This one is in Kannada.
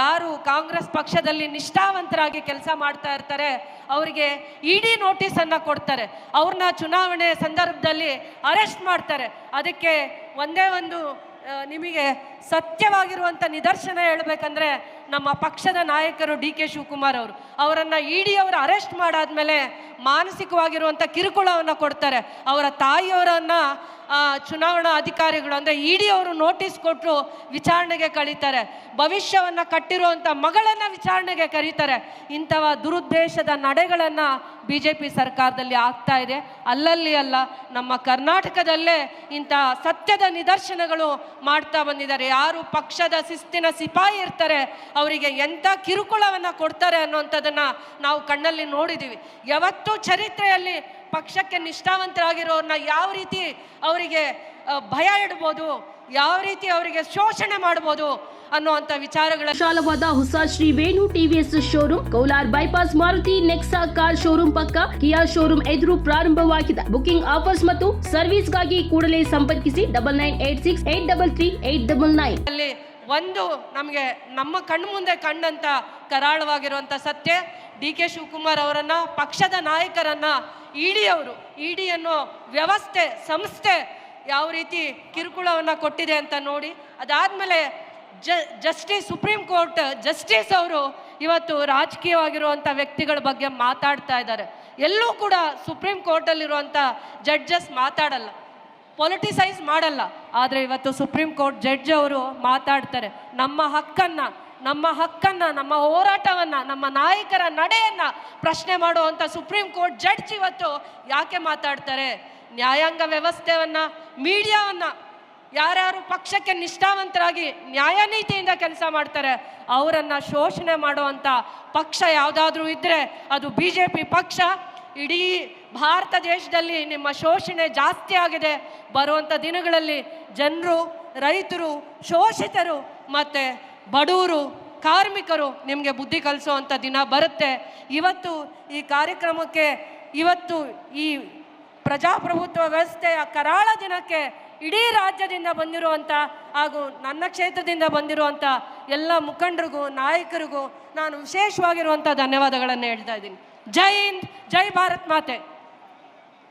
ಯಾರು ಕಾಂಗ್ರೆಸ್ ಪಕ್ಷದಲ್ಲಿ ನಿಷ್ಠಾವಂತರಾಗಿ ಕೆಲಸ ಮಾಡ್ತಾ ಇರ್ತಾರೆ, ಅವರಿಗೆ ಇಡಿ ನೋಟಿಸನ್ನು ಕೊಡ್ತಾರೆ. ಅವ್ರನ್ನ ಚುನಾವಣೆ ಸಂದರ್ಭದಲ್ಲಿ ಅರೆಸ್ಟ್ ಮಾಡ್ತಾರೆ. ಅದಕ್ಕೆ ಒಂದೇ ಒಂದು ನಿಮಗೆ ಸತ್ಯವಾಗಿರುವಂಥ ನಿದರ್ಶನ ಹೇಳಬೇಕಂದ್ರೆ ನಮ್ಮ ಪಕ್ಷದ ನಾಯಕರು ಡಿ ಕೆ ಶಿವಕುಮಾರ್ ಅವರು. ಅವರನ್ನು ಇಡಿ ಅವರು ಅರೆಸ್ಟ್ ಮಾಡಾದ್ಮೇಲೆ ಮಾನಸಿಕವಾಗಿರುವಂಥ ಕಿರುಕುಳವನ್ನು ಕೊಡ್ತಾರೆ. ಅವರ ತಾಯಿಯವರನ್ನು ಚುನಾವಣಾ ಅಧಿಕಾರಿಗಳು ಅಂದರೆ ಇಡಿ ಅವರು ನೋಟಿಸ್ ಕೊಟ್ಟು ವಿಚಾರಣೆಗೆ ಕಳೀತಾರೆ ಭವಿಷ್ಯವನ್ನು ಕಟ್ಟಿರುವಂಥ ಮಗಳನ್ನು ವಿಚಾರಣೆಗೆ ಕರೀತಾರೆ. ಇಂಥವ ದುರುದ್ದೇಶದ ನಡೆಗಳನ್ನು ಬಿ ಜೆ ಪಿ ಸರ್ಕಾರದಲ್ಲಿ ಆಗ್ತಾ ಇದೆ. ಅಲ್ಲಲ್ಲಿ ಅಲ್ಲ, ನಮ್ಮ ಕರ್ನಾಟಕದಲ್ಲೇ ಇಂಥ ಸತ್ಯದ ನಿದರ್ಶನಗಳು ಮಾಡ್ತಾ ಬಂದಿದ್ದಾರೆ. ಯಾರು ಪಕ್ಷದ ಶಿಸ್ತಿನ ಸಿಪಾಯಿ ಇರ್ತಾರೆ, ಅವರಿಗೆ ಎಂಥ ಕಿರುಕುಳವನ್ನು ಕೊಡ್ತಾರೆ ಅನ್ನುವಂಥದ್ದನ್ನು ನಾವು ಕಣ್ಣಲ್ಲಿ ನೋಡಿದ್ದೀವಿ ಯಾವತ್ತೂ ಚರಿತ್ರೆಯಲ್ಲಿ ಪಕ್ಷಕ್ಕೆ ನಿಷ್ಠಾವಂತರಾಗಿರೋರನ್ನ ಯಾವ ರೀತಿ ಅವರಿಗೆ ಭಯ ಇಡ್ಬೋದು ಯಾವ ರೀತಿ ಅವರಿಗೆ ಶೋಷಣೆ ಮಾಡ್ಬೋದು ಅನ್ನುವಂತ ವಿಚಾರಗಳ ವಿಶಾಲವಾದ ಹೊಸ Shri Venu TVS showroom ಕೌಲಾರ್ bypass Maruti Nexa car showroom ಪಕ್ಕ ಕಿಯಾ ಶೋರೂಮ್ ಎದುರು ಪ್ರಾರಂಭವಾಗಿದೆ. ಬುಕಿಂಗ್ ಆಫರ್ಸ್ ಮತ್ತು ಸರ್ವಿಸ್ಗಾಗಿ ಕೂಡಲೇ ಸಂಪರ್ಕಿಸಿ double nine eight six eight double three eight double nine. ಅಲ್ಲಿ ಒಂದು ನಮಗೆ ನಮ್ಮ ಕಣ್ಣು ಮುಂದೆ ಕಂಡಂತ ಕರಾಳವಾಗಿರುವಂಥ ಸತ್ಯ. ಡಿ ಕೆ ಶಿವಕುಮಾರ್ ಅವರನ್ನ ಪಕ್ಷದ ನಾಯಕರನ್ನ ಇಡಿ ಅವರು ಇಡಿ ಅನ್ನೋ ವ್ಯವಸ್ಥೆ, ಸಂಸ್ಥೆ ಯಾವ ರೀತಿ ಕಿರುಕುಳವನ್ನು ಕೊಟ್ಟಿದೆ ಅಂತ ನೋಡಿ, ಅದಾದಮೇಲೆ ಜ ಜಸ್ಟಿಸ್ ಸುಪ್ರೀಂ ಕೋರ್ಟ್ ಜಸ್ಟಿಸ್ ಅವರು ಇವತ್ತು ರಾಜಕೀಯವಾಗಿರುವಂಥ ವ್ಯಕ್ತಿಗಳ ಬಗ್ಗೆ ಮಾತಾಡ್ತಾ ಇದ್ದಾರೆ. ಎಲ್ಲೂ ಕೂಡ ಸುಪ್ರೀಂ ಕೋರ್ಟಲ್ಲಿರುವಂಥ ಜಡ್ಜಸ್ ಮಾತಾಡಲ್ಲ, ಪೊಲಿಟಿಸೈಸ್ ಮಾಡಲ್ಲ. ಆದರೆ ಇವತ್ತು ಸುಪ್ರೀಂ ಕೋರ್ಟ್ ಜಡ್ಜ್ ಅವರು ಮಾತಾಡ್ತಾರೆ, ನಮ್ಮ ಹಕ್ಕನ್ನು ನಮ್ಮ ಹಕ್ಕನ್ನು, ನಮ್ಮ ಹೋರಾಟವನ್ನು, ನಮ್ಮ ನಾಯಕರ ನಡೆಯನ್ನು ಪ್ರಶ್ನೆ ಮಾಡುವಂಥ ಸುಪ್ರೀಂ ಕೋರ್ಟ್ ಜಡ್ಜ್ ಇವತ್ತು ಯಾಕೆ ಮಾತಾಡ್ತಾರೆ? ನ್ಯಾಯಾಂಗ ವ್ಯವಸ್ಥೆಯನ್ನು, ಮೀಡಿಯಾವನ್ನು ಯಾರ್ಯಾರು ಪಕ್ಷಕ್ಕೆ ನಿಷ್ಠಾವಂತರಾಗಿ ನ್ಯಾಯನೀತಿಯಿಂದ ಕೆಲಸ ಮಾಡ್ತಾರೆ, ಅವರನ್ನು ಶೋಷಣೆ ಮಾಡುವಂಥ ಪಕ್ಷ ಯಾವುದಾದ್ರೂ ಇದ್ದರೆ ಅದು ಬಿ ಜೆ ಪಿ ಪಕ್ಷ. ಇಡೀ ಭಾರತ ದೇಶದಲ್ಲಿ ನಿಮ್ಮ ಶೋಷಣೆ ಜಾಸ್ತಿ ಆಗಿದೆ. ಬರುವಂಥ ದಿನಗಳಲ್ಲಿ ಜನರು, ರೈತರು, ಶೋಷಿತರು ಮತ್ತು ಬಡವರು ಕಾರ್ಮಿಕರು ನಿಮಗೆ ಬುದ್ಧಿ ಕಲಿಸುವಂಥ ದಿನ ಬರುತ್ತೆ. ಇವತ್ತು ಈ ಕಾರ್ಯಕ್ರಮಕ್ಕೆ, ಇವತ್ತು ಈ ಪ್ರಜಾಪ್ರಭುತ್ವ ವ್ಯವಸ್ಥೆಯ ಕರಾಳ ದಿನಕ್ಕೆ ಇಡೀ ರಾಜ್ಯದಿಂದ ಬಂದಿರುವಂಥ ಹಾಗೂ ನನ್ನ ಕ್ಷೇತ್ರದಿಂದ ಬಂದಿರುವಂಥ ಎಲ್ಲ ಮುಖಂಡರಿಗೂ, ನಾಯಕರಿಗೂ ನಾನು ವಿಶೇಷವಾಗಿರುವಂಥ ಧನ್ಯವಾದಗಳನ್ನು ಹೇಳ್ತಾ ಇದ್ದೀನಿ. ಜೈ ಹಿಂದ್, ಜೈ ಭಾರತ್ ಮಾತೆ.